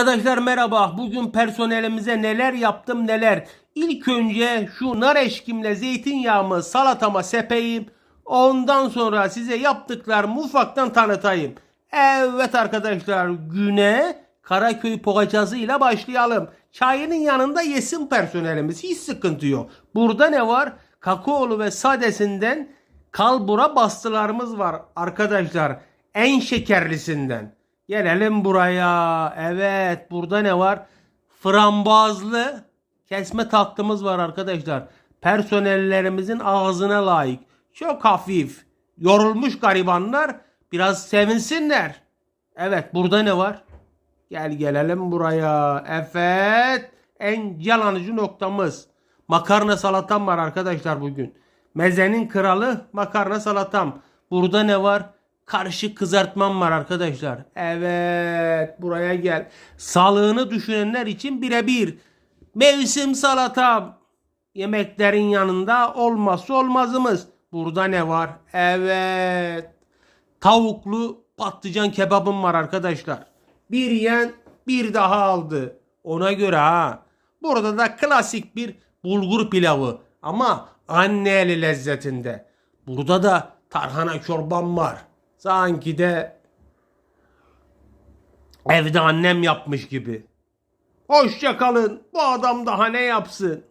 Arkadaşlar merhaba. Bugün personelimize neler yaptım neler. İlk önce şu nar eşkimle zeytinyağımı salatama sepeyim. Ondan sonra size yaptıklarımı ufaktan tanıtayım. Evet arkadaşlar güne Karaköy poğaçası ile başlayalım. Çayının yanında yesin personelimiz. Hiç sıkıntı yok. Burada ne var? Kakaolu ve sadesinden kalbura bastılarımız var arkadaşlar. En şekerlisinden. Gelelim buraya. Evet burada ne var? Frambuazlı kesme tatlımız var arkadaşlar. Personellerimizin ağzına layık. Çok hafif. Yorulmuş garibanlar biraz sevinsinler. Evet burada ne var? Gel gelelim buraya. Evet. En yalanıcı noktamız. Makarna salatam var arkadaşlar bugün. Mezenin kralı makarna salatam. Burada ne var? Karışık kızartmam var arkadaşlar. Evet buraya gel. Sağlığını düşünenler için birebir. Mevsim salatam. Yemeklerin yanında olmazsa olmazımız. Burada ne var? Evet. Tavuklu patlıcan kebabım var arkadaşlar. Bir yiyen bir daha aldı. Ona göre ha. Burada da klasik bir bulgur pilavı ama anne eli lezzetinde. Burada da tarhana çorbam var. Sanki de evde annem yapmış gibi. Hoşça kalın. Bu adam daha ne yapsın?